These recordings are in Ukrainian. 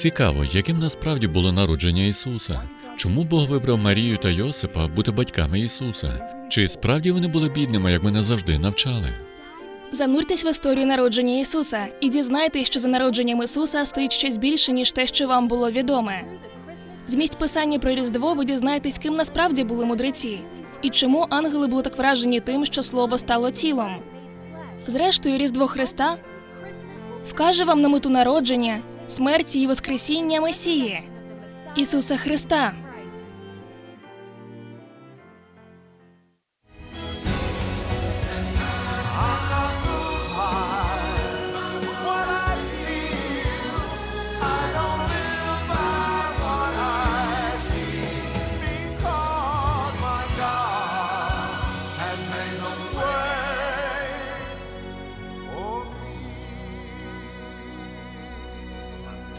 Цікаво, яким насправді було народження Ісуса. Чому Бог вибрав Марію та Йосипа бути батьками Ісуса? Чи справді вони були бідними, як мене завжди навчали? Зануртесь в історію народження Ісуса і дізнайтесь, що за народженням Ісуса стоїть щось більше, ніж те, що вам було відоме. З місць писання про Різдво ви дізнаєтесь, ким насправді були мудреці, і чому ангели були так вражені тим, що слово стало тілом. Зрештою, Різдво Христа вкаже вам на мету народження, смерті і Воскресіння Месії Ісуса Христа.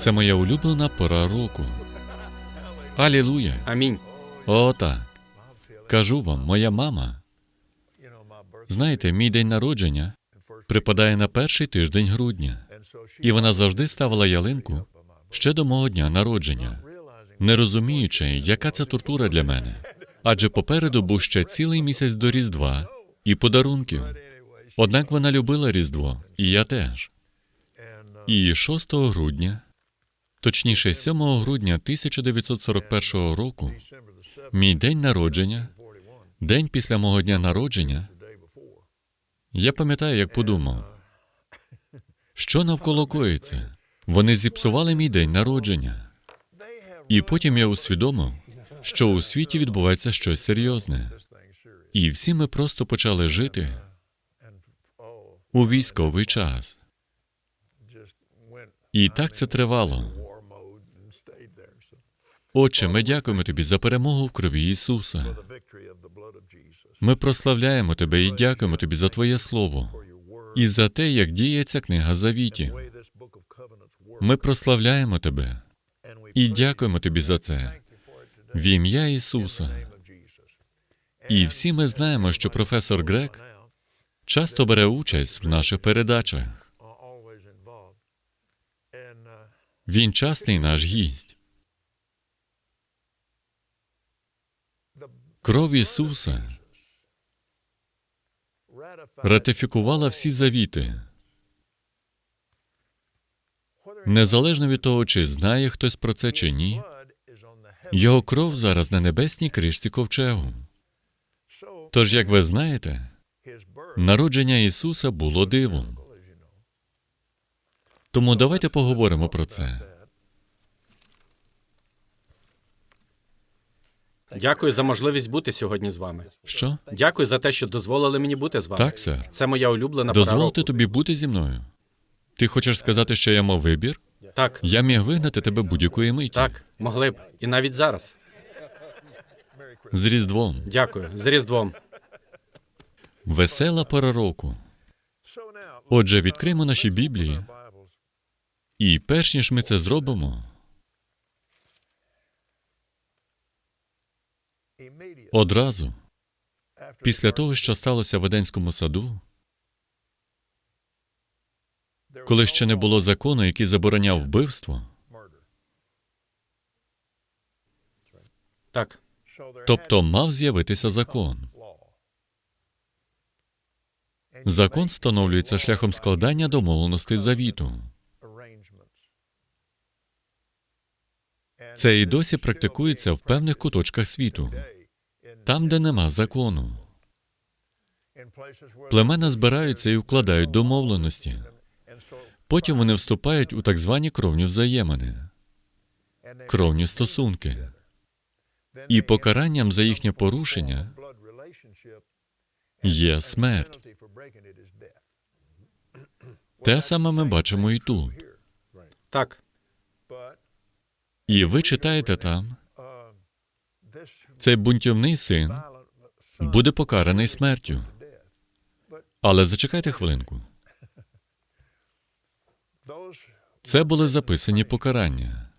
Це моя улюблена пора року. Алілуя! Амінь. О, так. Кажу вам, моя мама. Знаєте, мій день народження припадає на перший тиждень грудня, і вона завжди ставила ялинку ще до мого дня народження, не розуміючи, яка це тортура для мене. Адже попереду був ще цілий місяць до Різдва і подарунків. Однак вона любила Різдво, і я теж. І 6 грудня, точніше, 7 грудня 1941 року, мій день народження, день після мого дня народження, я пам'ятаю, як подумав, що навколо коїться. Вони зіпсували мій день народження. І потім я усвідомив, що у світі відбувається щось серйозне. І всі ми просто почали жити у військовий час. І так це тривало. Отче, ми дякуємо тобі за перемогу в крові Ісуса. Ми прославляємо тебе і дякуємо тобі за Твоє Слово і за те, як діє ця книга завітів. Ми прославляємо тебе і дякуємо тобі за це в ім'я Ісуса. І всі ми знаємо, що професор Грек часто бере участь в наших передачах. Він частий наш гість. Кров Ісуса ратифікувала всі завіти. Незалежно від того, чи знає хтось про це чи ні, його кров зараз на небесній кришці ковчегу. Тож, як ви знаєте, народження Ісуса було дивом. Тому давайте поговоримо про це. Дякую за можливість бути сьогодні з вами. Що? Дякую за те, що дозволили мені бути з вами. Так, сер. Це моя улюблена Дозволити тобі бути зі мною. Ти хочеш сказати, що я мав вибір? Так, Я міг вигнати тебе будь-якої миті. так, могли б. І навіть зараз. З Різдвом. Дякую. З Різдвом. Весела пора року. Отже, відкриємо наші Біблії, і перш ніж ми це зробимо, одразу, після того, що сталося в Еденському саду, коли ще не було закону, який забороняв вбивство, Так, тобто мав з'явитися закон. Закон встановлюється шляхом складання домовленостей завіту. Це і досі практикується в певних куточках світу, там, де нема закону. Племена збираються і укладають домовленості. Потім вони вступають у так звані кровні взаємини, кровні стосунки. І покаранням за їхнє порушення є смерть. Те саме ми бачимо і тут. так, І ви читаєте там, цей бунтівний син буде покараний смертю. Але зачекайте хвилинку. Це були записані покарання.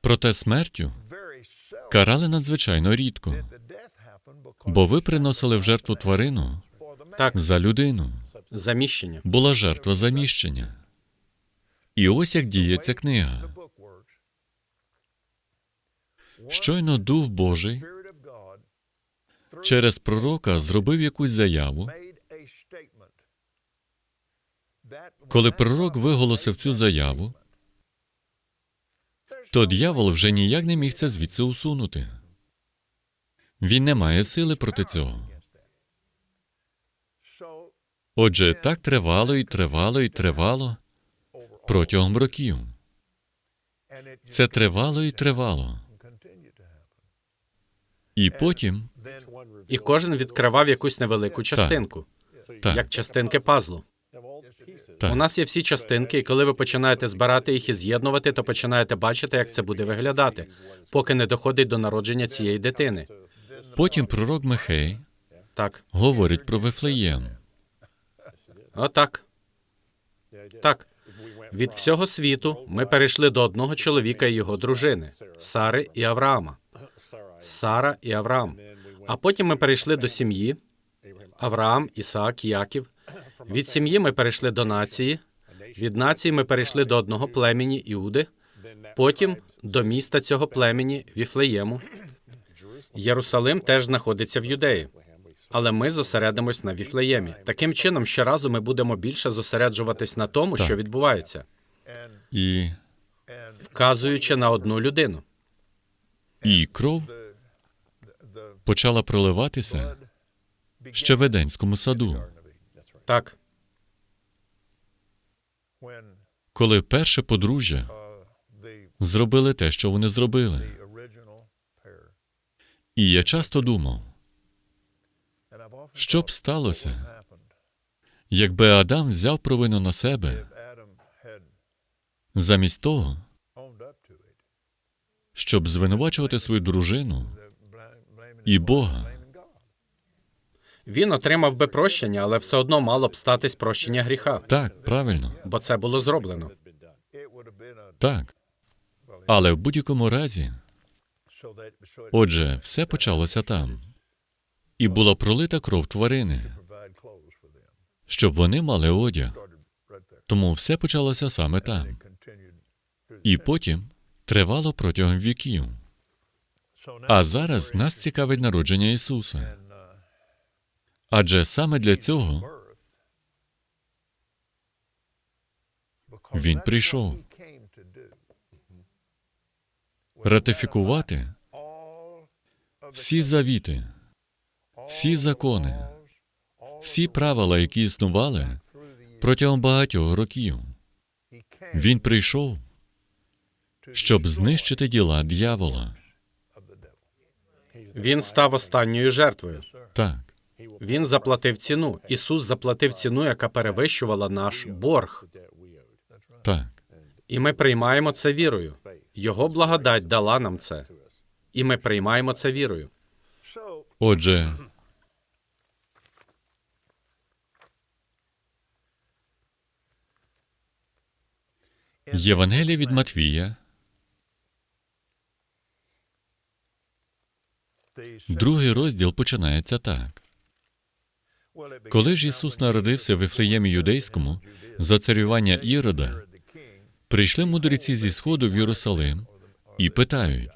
Проте смертю карали надзвичайно рідко, бо ви приносили в жертву тварину так, за людину. заміщення. Була жертва заміщення. І ось як діє ця книга. Щойно Дух Божий через пророка зробив якусь заяву. Коли пророк виголосив цю заяву, то дьявол вже ніяк не міг це звідси усунути. Він не має сили проти цього. Отже, так тривало і тривало і тривало протягом років. Це тривало і тривало. І потім, І кожен відкривав якусь невелику частинку, так, як частинки пазлу. так, У нас є всі частинки, і коли ви починаєте збирати їх і з'єднувати, то починаєте бачити, як це буде виглядати, поки не доходить до народження цієї дитини. потім пророк Михей Так, говорить про Вифлеєм. отак. Так. Від всього світу ми перейшли до одного чоловіка і його дружини Сари і Авраама. Сара і Авраам. А потім ми перейшли до сім'ї Авраам, Ісаак, Яків. Від сім'ї ми перейшли до нації. Від нації ми перейшли до одного племені Іуди, потім до міста цього племені Віфлеєму. Єрусалим теж знаходиться в Юдеї. Але ми зосередимось на Віфлеємі. Таким чином, щоразу ми будемо більше зосереджуватись на тому, Так. що відбувається, І, вказуючи на одну людину. і кров почала проливатися ще в Еденському саду, Так, коли перше подружжя зробили те, що вони зробили. І я часто думав, що б сталося, якби Адам взяв провину на себе замість того, щоб звинувачувати свою дружину і Бога. він отримав би прощення, але все одно мало б статись прощення гріха, Так, правильно, бо це було зроблено. так. Але в будь-якому разі, отже, все почалося там. І була пролита кров тварини, щоб вони мали одяг. Тому все почалося саме там. І потім тривало протягом віків. А зараз нас цікавить народження Ісуса. Адже саме для цього Він прийшов ратифікувати всі завіти, всі закони, всі правила, які існували протягом багатьох років. Він прийшов, щоб знищити діла дьявола. Він став останньою жертвою. Так, Він заплатив ціну. Ісус заплатив ціну, яка перевищувала наш борг. так. І ми приймаємо це вірою. Його благодать дала нам це. І ми приймаємо це вірою. Отже, Євангелія від Матвія, другий розділ починається так. Коли ж Ісус народився в Ефлеємі Юдейському за царювання Ірода, прийшли мудреці зі сходу в Єрусалим і питають,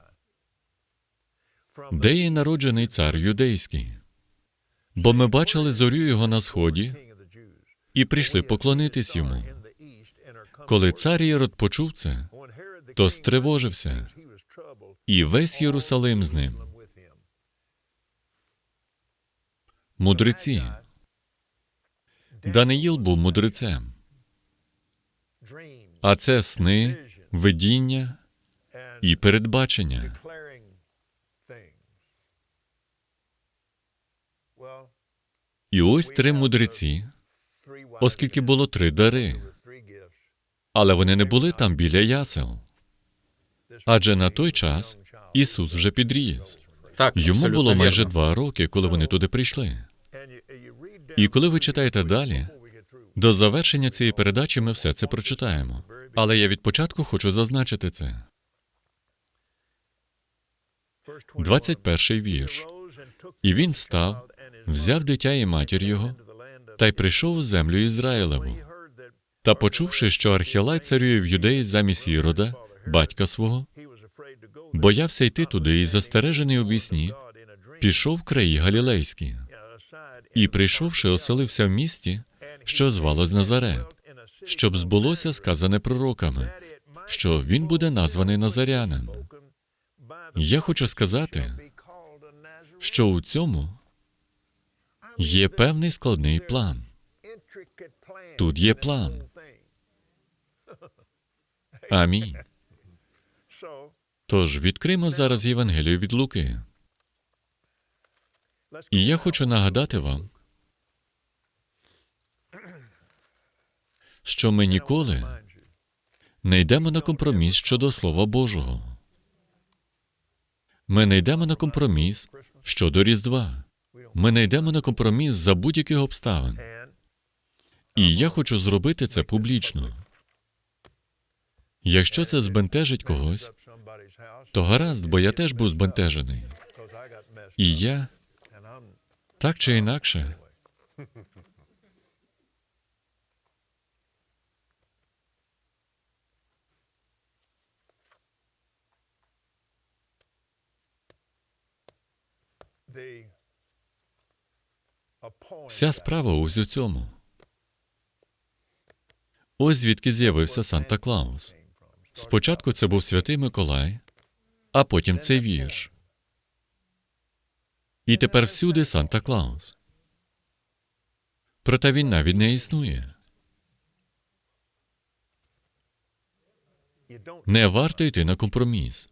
де є народжений цар юдейський? Бо ми бачили зорю його на сході і прийшли поклонитись йому. Коли цар Ірод почув це, то стривожився, і весь Єрусалим з ним. Мудреці. Даниїл був мудрецем, а це сни, видіння і передбачення. І ось три мудреці, оскільки було три дари, але вони не були там біля ясел. Адже на той час Ісус вже підріс. Так, Йому було майже вірно. два роки, коли вони туди прийшли. І коли ви читаєте далі, до завершення цієї передачі ми все це прочитаємо. Але я від початку хочу зазначити це. 21 вірш. І він встав, взяв дитя і матір його, та й прийшов у землю Ізраїлеву. Та почувши, що Архілай царює в юдеї замість Ірода, батька свого, боявся йти туди і застережений у вісні, пішов краї Галілейські. І, прийшовши, оселився в місті, що звалось Назарет, щоб збулося сказане пророками, що він буде названий Назарянин. Я хочу сказати, що у цьому є певний складний план. Тут є план. Амінь. Тож відкриємо зараз Євангелію від Луки. І я хочу нагадати вам, що ми ніколи не йдемо на компроміс щодо Слова Божого. Ми не йдемо на компроміс щодо Різдва. Ми не йдемо на компроміс за будь-яких обставин. І я хочу зробити це публічно. Якщо це збентежить когось, то гаразд, бо я теж був збентежений. І я так чи інакше. Вся справа ось у цьому. Ось звідки з'явився Санта Клаус. Спочатку це був святий Миколай, а потім цей вірш. І тепер всюди Санта Клаус. Проте він навіть не існує. Не варто йти на компроміс.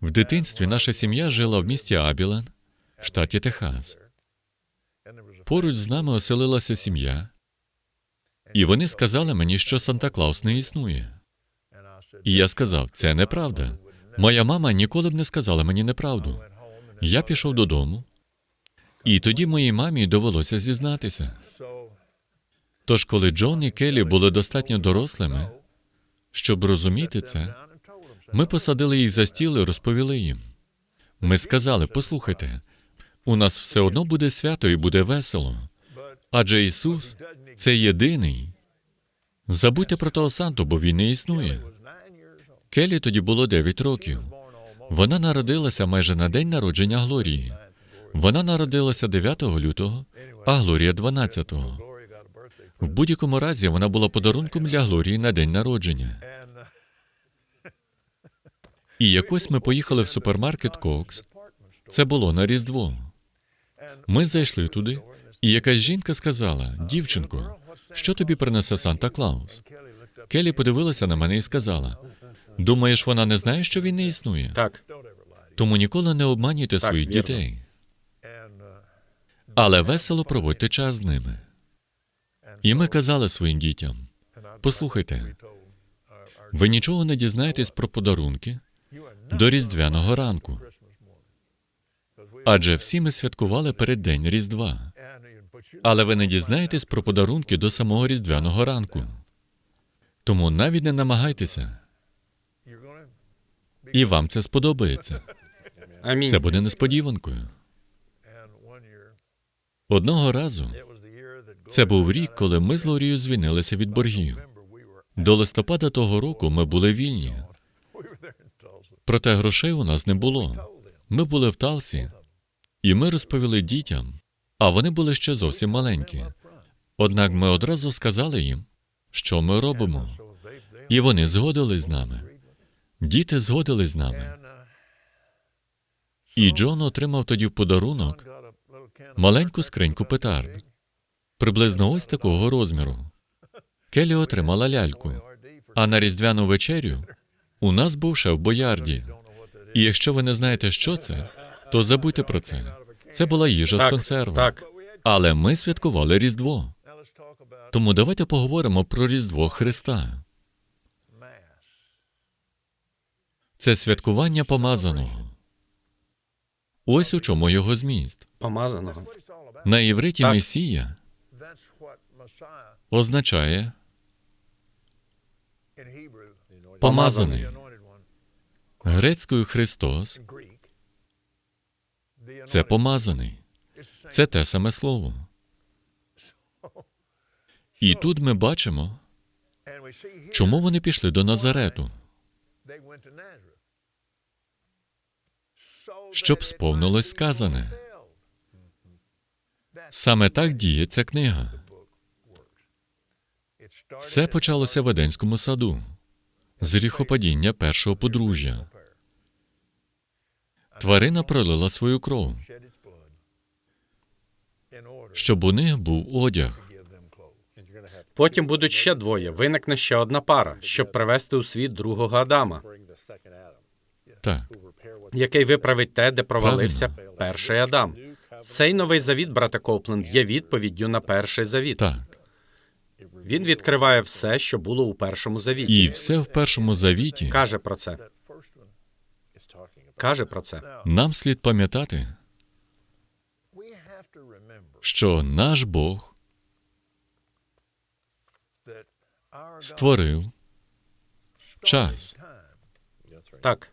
В дитинстві наша сім'я жила в місті Абілен, в штаті Техас. Поруч з нами оселилася сім'я, і вони сказали мені, що Санта Клаус не існує. І я сказав, це неправда. Моя мама ніколи б не сказала мені неправду. Я пішов додому, і тоді моїй мамі довелося зізнатися. Тож, коли Джон і Келлі були достатньо дорослими, щоб розуміти це, ми посадили їх за стіл і розповіли їм. Ми сказали: послухайте, у нас все одно буде свято і буде весело. Адже Ісус це єдиний. Забудьте про того Санту, бо він не існує. Келі тоді було 9 років. Вона народилася майже на день народження Глорії. Вона народилася 9 лютого, а Глорія 12-го. В будь-якому разі вона була подарунком для Глорії на день народження. І якось ми поїхали в супермаркет Кокс. Це було на Різдво. Ми зайшли туди, і якась жінка сказала: Дівчинко, що тобі принесе Санта Клаус? Келі подивилася на мене і сказала: Думаєш, вона не знає, що він не існує? Так, Тому ніколи не обманюйте Так, своїх вірно. дітей. Але весело проводьте час з ними. І ми казали своїм дітям: послухайте, ви нічого не дізнаєтесь про подарунки до різдвяного ранку. Адже всі ми святкували переддень Різдва. Але ви не дізнаєтесь про подарунки до самого різдвяного ранку. Тому навіть не намагайтеся, і вам це сподобається. амінь. Це буде несподіванкою. Одного разу це був рік, коли ми з Лорією звільнилися від боргів. До листопада того року ми були вільні. Проте грошей у нас не було. Ми були в Талсі, і ми розповіли дітям, а вони були ще зовсім маленькі. Однак ми одразу сказали їм, що ми робимо, і вони згодились з нами. Діти згодились з нами. І Джон отримав тоді в подарунок маленьку скриньку петард, приблизно ось такого розміру. Келі отримала ляльку. А на різдвяну вечерю у нас був шеф Боярді. І якщо ви не знаєте, що це, то забудьте про це. Це була їжа з Так, консерви. так. Але ми святкували Різдво. Тому давайте поговоримо про Різдво Христа. Це святкування помазаного. Ось у чому його зміст. Помазаного. На івриті Так. Месія означає помазаний. Грецькою Христос це помазаний. Це те саме слово. І тут ми бачимо, чому вони пішли до Назарету, щоб сповнилось сказане. Саме так діє ця книга. Все почалося в Еденському саду з гріхопадіння першого подружжя. Тварина пролила свою кров, щоб у них був одяг. Потім будуть ще двоє. Виникне ще одна пара, щоб привести у світ другого Адама, Так, який виправить те, де провалився перший Адам. Цей новий завіт, брате Копленд, є відповіддю на перший завіт. так. Він відкриває все, що було у першому завіті. І все в першому завіті Каже про це. Каже про це. нам слід пам'ятати, що наш Бог створив час. Так,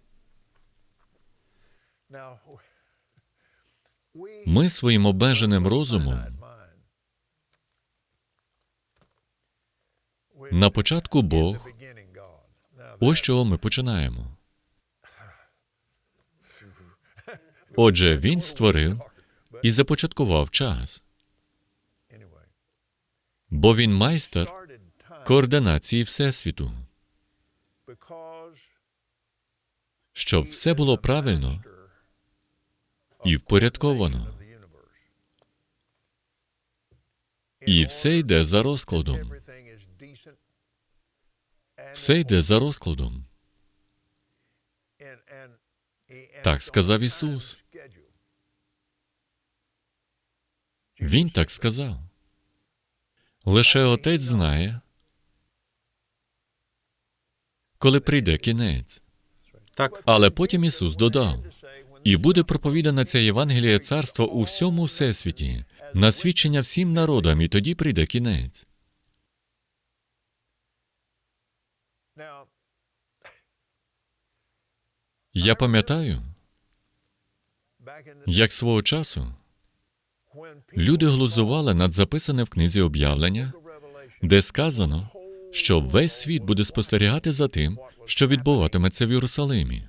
Ми своїм обмеженим розумом на початку Бог. Ось чого ми починаємо. Отже, він створив і започаткував час, бо він майстер координації Всесвіту, щоб все було правильно і впорядковано. І все йде за розкладом. Все йде за розкладом. Так сказав Ісус. Він так сказав. Лише Отець знає, коли прийде кінець. так. Але потім Ісус додав: і буде проповідана ця Євангелія царства у всьому всесвіті, на свідчення всім народам, і тоді прийде кінець. Я пам'ятаю, як свого часу люди глузували над записане в книзі об'явлення, де сказано, що весь світ буде спостерігати за тим, що відбуватиметься в Єрусалимі.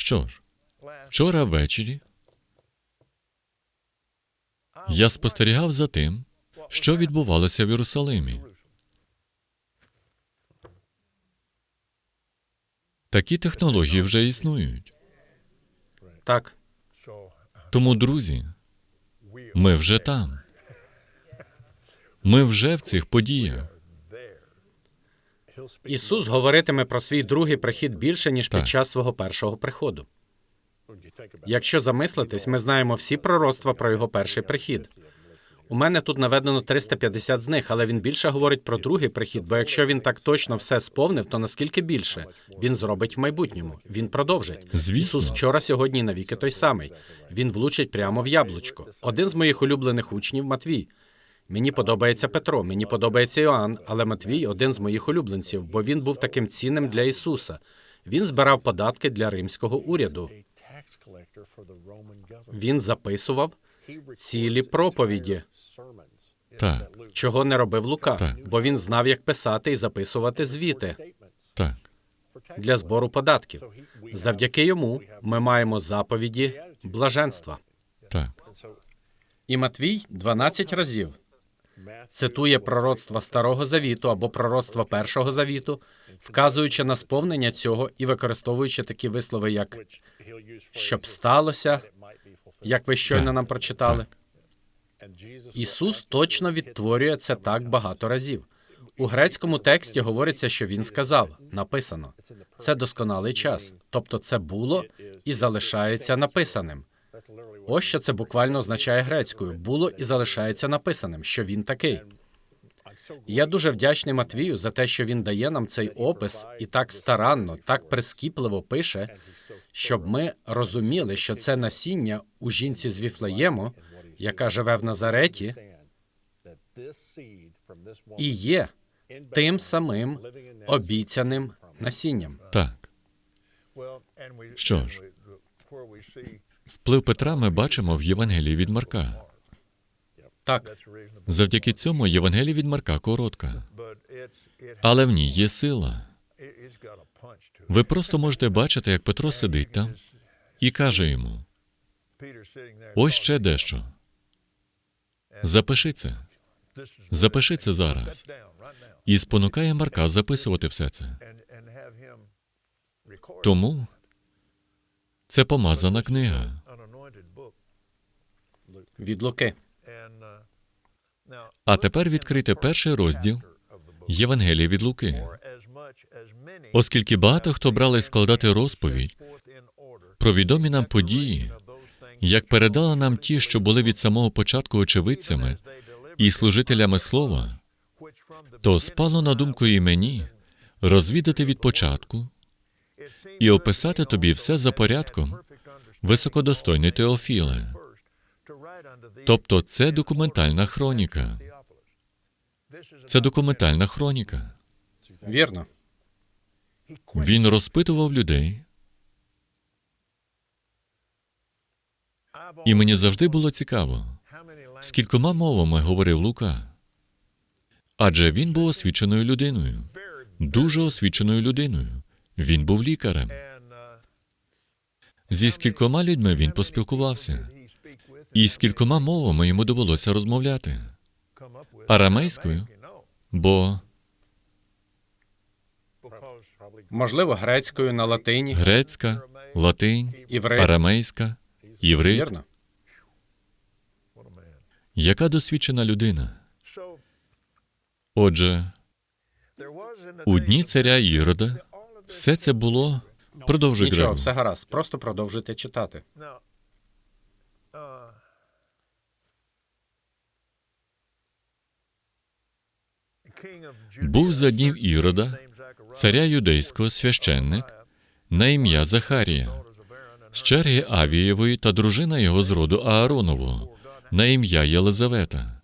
Що ж, вчора ввечері я спостерігав за тим, що відбувалося в Єрусалимі. Такі технології вже існують. Так. Тому, друзі, ми вже там. Ми вже в цих подіях. Ісус говоритиме про свій другий прихід більше, ніж під час свого першого приходу. Якщо замислитись, ми знаємо всі пророцтва про його перший прихід. У мене тут наведено 350 з них, але він більше говорить про другий прихід, бо якщо він так точно все сповнив, то наскільки більше він зробить в майбутньому? Він продовжить. Звісно. Ісус вчора, сьогодні і навіки той самий. Він влучить прямо в яблучко. Один з моїх улюблених учнів Матвій. Мені подобається Петро, мені подобається Іоанн, але Матвій один з моїх улюбленців, бо він був таким цінним для Ісуса. Він збирав податки для римського уряду. Він записував цілі проповіді, Так, чого не робив Лука, Так. бо він знав, як писати і записувати звіти так, для збору податків. Завдяки йому ми маємо заповіді блаженства. так. І Матвій 12 разів цитує пророцтва Старого Завіту або пророцтва Першого Завіту, вказуючи на сповнення цього і використовуючи такі вислови, як щоб сталося, як ви щойно нам прочитали. Ісус точно відтворює це так багато разів. У грецькому тексті говориться, що він сказав, написано. Це досконалий час. Тобто це було і залишається написаним. Ось що це буквально означає грецькою. Було і залишається написаним, що він такий. Я дуже вдячний Матвію за те, що він дає нам цей опис і так старанно, так прискіпливо пише, щоб ми розуміли, що це насіння у жінці з Віфлеєму, яка живе в Назареті, і є тим самим обіцяним насінням. Так. Що ж, Вплив Петра ми бачимо в Євангелії від Марка. Так, Завдяки цьому Євангелія від Марка коротка, але в ній є сила. Ви просто можете бачити, як Петро сидить там і каже йому: ось ще дещо. Запиши це. Запиши це зараз. І спонукає Марка записувати все це. Тому це помазана книга. Від Луки. А тепер відкрийте перший розділ Євангелія від Луки. Оскільки багато хто брали складати розповідь про відомі нам події, як передали нам ті, що були від самого початку очевидцями і служителями слова, то спало на думку і мені розвідати від початку і описати тобі все за порядком, високодостойний Теофіле. Тобто це документальна хроніка. Це документальна хроніка. Вірно. Він розпитував людей, і мені завжди було цікаво, скількома мовами говорив Лука. Адже він був освіченою людиною, дуже освіченою людиною. Він був лікарем. Зі скількома людьми він поспілкувався, і з кількома мовами йому довелося розмовляти. Арамейською, бо Можливо, грецькою на латині. грецька, латинь, Іврит. арамейська, єврит. Вірно. Яка досвідчена людина? Отже, у дні царя Ірода все це було. Продовжуй Нічого, Грегу. все гаразд. Просто продовжуйте читати. Був за днів Ірода, царя юдейського священник на ім'я Захарія, з черги Авієвої та дружина його з роду Ааронового на ім'я Єлизавета.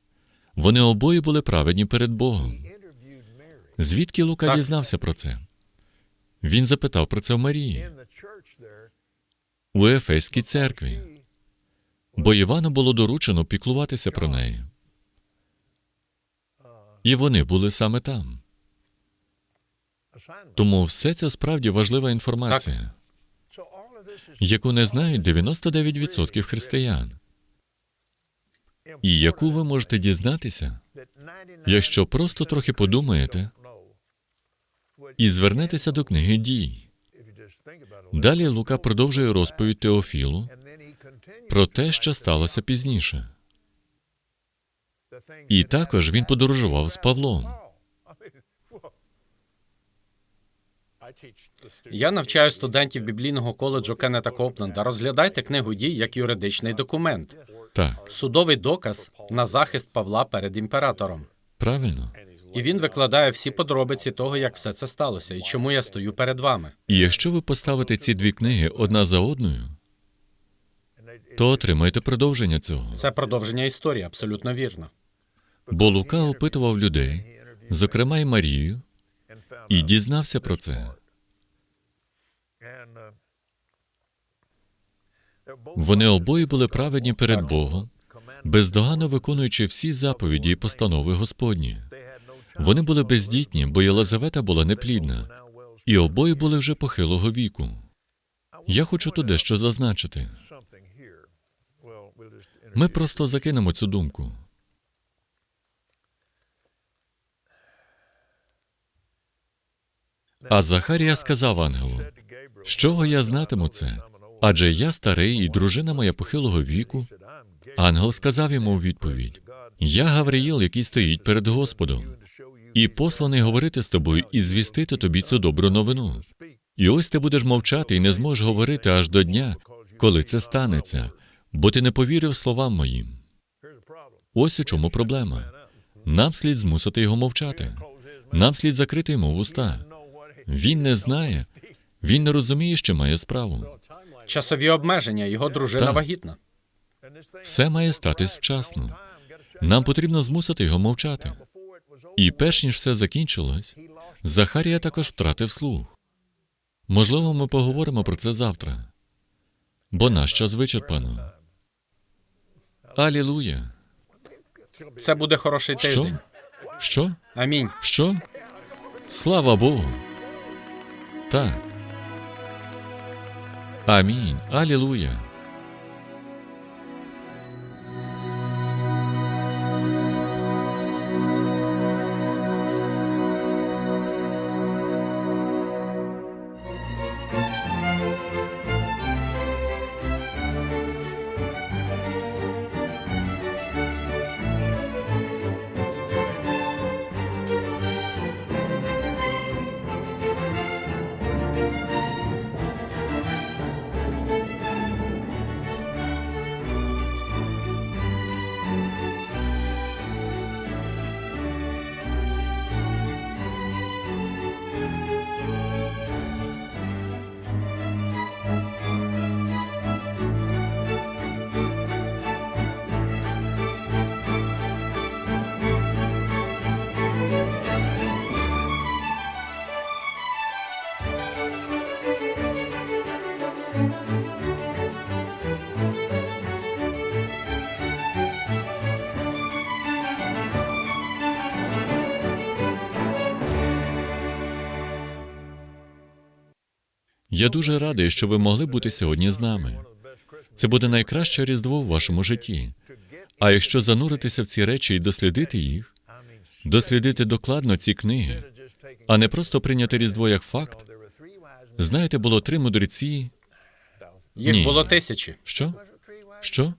Вони обоє були праведні перед Богом. Звідки Лука Так. дізнався про це? Він запитав про це в Марії у Ефеській церкві, бо Івану було доручено піклуватися про неї. І вони були саме там. Тому все це справді важлива інформація, яку не знають 99% християн, і яку ви можете дізнатися, якщо просто трохи подумаєте і звернетеся до книги дій. Далі Лука продовжує розповідь Теофілу про те, що сталося пізніше. І також він подорожував з Павлом. Я навчаю студентів біблійного коледжу Кеннета Копленда. Розглядайте книгу дій як юридичний документ, Так, судовий доказ на захист Павла перед імператором. правильно. І він викладає всі подробиці того, як все це сталося, і чому я стою перед вами. І якщо ви поставите ці дві книги одна за одною, то отримаєте продовження цього. Це продовження історії, абсолютно вірно. Бо Лука опитував людей, зокрема й Марію, і дізнався про це. Вони обоє були праведні перед Богом, бездоганно виконуючи всі заповіді і постанови Господні. Вони були бездітні, бо Єлизавета була неплідна, і обоє були вже похилого віку. Я хочу тут дещо зазначити. Ми просто закинемо цю думку. А Захарія сказав ангелу: з чого я знатиму це? Адже я старий, і дружина моя похилого віку. Ангел сказав йому у відповідь: Я Гавриїл, який стоїть перед Господом, і посланий говорити з тобою і звістити тобі цю добру новину. І ось ти будеш мовчати і не зможеш говорити аж до дня, коли це станеться, бо ти не повірив словам моїм. Ось у чому проблема. Нам слід змусити його мовчати. Нам слід закрити йому вуста. Він не знає, він не розуміє, що має справу. Часові обмеження, його дружина Так. вагітна. Все має статись вчасно. Нам потрібно змусити його мовчати. І перш ніж все закінчилось, Захарія також втратив слух. Можливо, ми поговоримо про це завтра. бо наш час вичерпано. Алілуя. Це буде хороший Що? тиждень. Що? Амінь. Що? Слава Богу. Так. Амінь. Алілуя. Я дуже радий, що ви могли бути сьогодні з нами. Це буде найкраще різдво в вашому житті. А якщо зануритися в ці речі і дослідити їх, дослідити докладно ці книги, а не просто прийняти різдво як факт. Знаєте, було три мудреці. Їх Ні. було тисячі. Що? Що?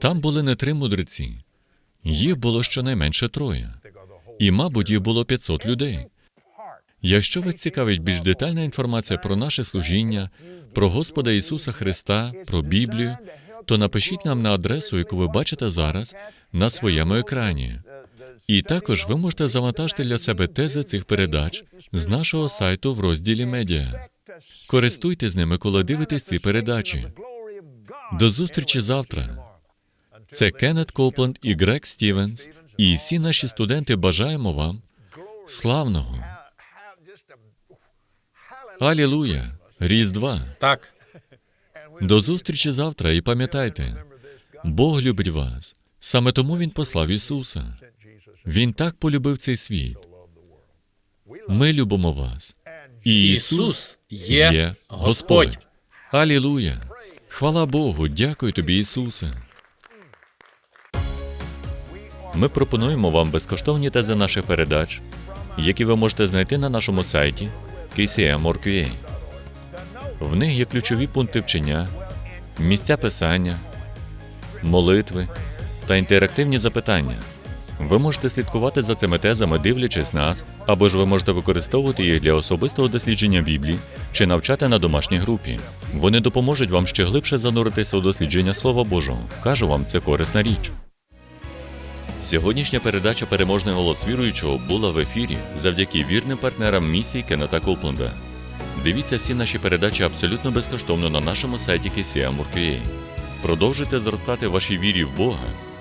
Там були не три мудреці. Їх було щонайменше троє. І, мабуть, їх було 500 людей. Якщо вас цікавить більш детальна інформація про наше служіння, про Господа Ісуса Христа, про Біблію, то напишіть нам на адресу, яку ви бачите зараз на своєму екрані. І також ви можете завантажити для себе тези цих передач з нашого сайту в розділі медіа. Користуйтесь ними, коли дивитесь ці передачі. До зустрічі завтра. Це Кеннет Копленд і Грег Стівенс, і всі наші студенти бажаємо вам славного. Алілуя! Різдва! Так. До зустрічі завтра і пам'ятайте, Бог любить вас. Саме тому Він послав Ісуса. Він так полюбив цей світ. Ми любимо вас. Ісус є. Господь. Алілуя! Хвала Богу, дякую тобі, Ісусе. Ми пропонуємо вам безкоштовні тези наших передач, які ви можете знайти на нашому сайті KCM.org.ua. В них є ключові пункти вчення, місця писання, молитви та інтерактивні запитання. Ви можете слідкувати за цими тезами, дивлячись нас, або ж ви можете використовувати їх для особистого дослідження Біблії чи навчати на домашній групі. Вони допоможуть вам ще глибше зануритися у дослідження Слова Божого. Кажу вам, це корисна річ. Сьогоднішня передача Переможний голос віруючого була в ефірі завдяки вірним партнерам місії Кеннета Копленда. Дивіться всі наші передачі абсолютно безкоштовно на нашому сайті KCM.org.ua. Продовжуйте зростати вашій вірі в Бога